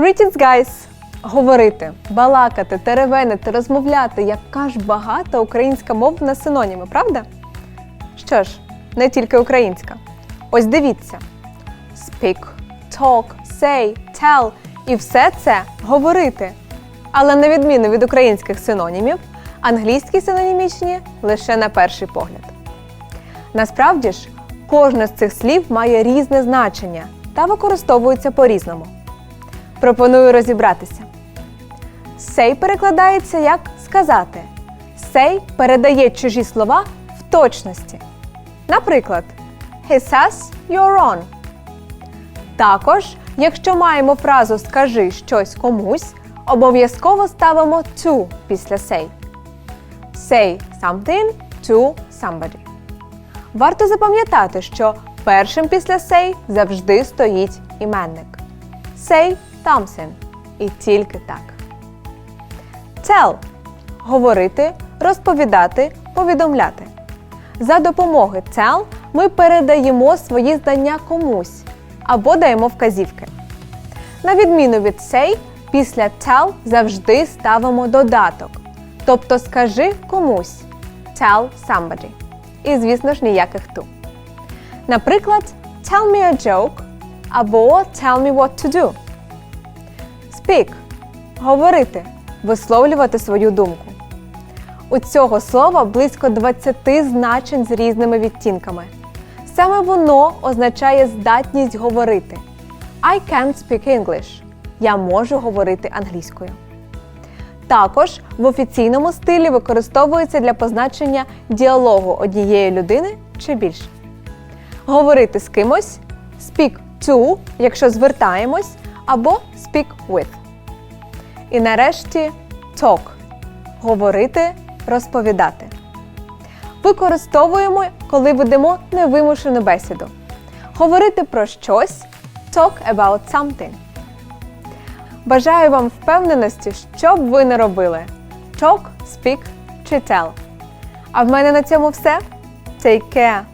Greetings, guys! Говорити, балакати, теревенити, розмовляти, яка ж багата українська мовна синоніми, правда? Що ж, не тільки українська. Ось дивіться: speak, talk, say, tell і все це говорити. Але на відміну від українських синонімів, англійські синонімічні лише на перший погляд. Насправді ж, кожне з цих слів має різне значення та використовується по-різному. Пропоную розібратися. Say перекладається як сказати. Say передає чужі слова в точності. Наприклад, He says you're on. Також, якщо маємо фразу Скажи щось комусь, обов'язково ставимо to після say. Say something to somebody. Варто запам'ятати, що першим після say завжди стоїть іменник. Say something. І тільки так. Tell говорити, розповідати, повідомляти. За допомогою tell ми передаємо свої знання комусь або даємо вказівки. На відміну від say, після tell завжди ставимо додаток. Тобто скажи комусь tell somebody. І, звісно ж, ніяких ту. Наприклад, tell me a joke або tell me what to do. Speak говорити, висловлювати свою думку. У цього слова близько 20 значень з різними відтінками. Саме воно означає здатність говорити. I can speak English. Я можу говорити англійською. Також в офіційному стилі використовується для позначення діалогу однієї людини чи більше. Говорити з кимось speak to, якщо звертаємось, або speak with. І нарешті talk говорити, розповідати. Використовуємо, коли ведемо невимушену бесіду. Говорити про щось talk about something. Бажаю вам впевненості, що б ви не робили: talk, speak чи tell. А в мене на цьому все. Take care!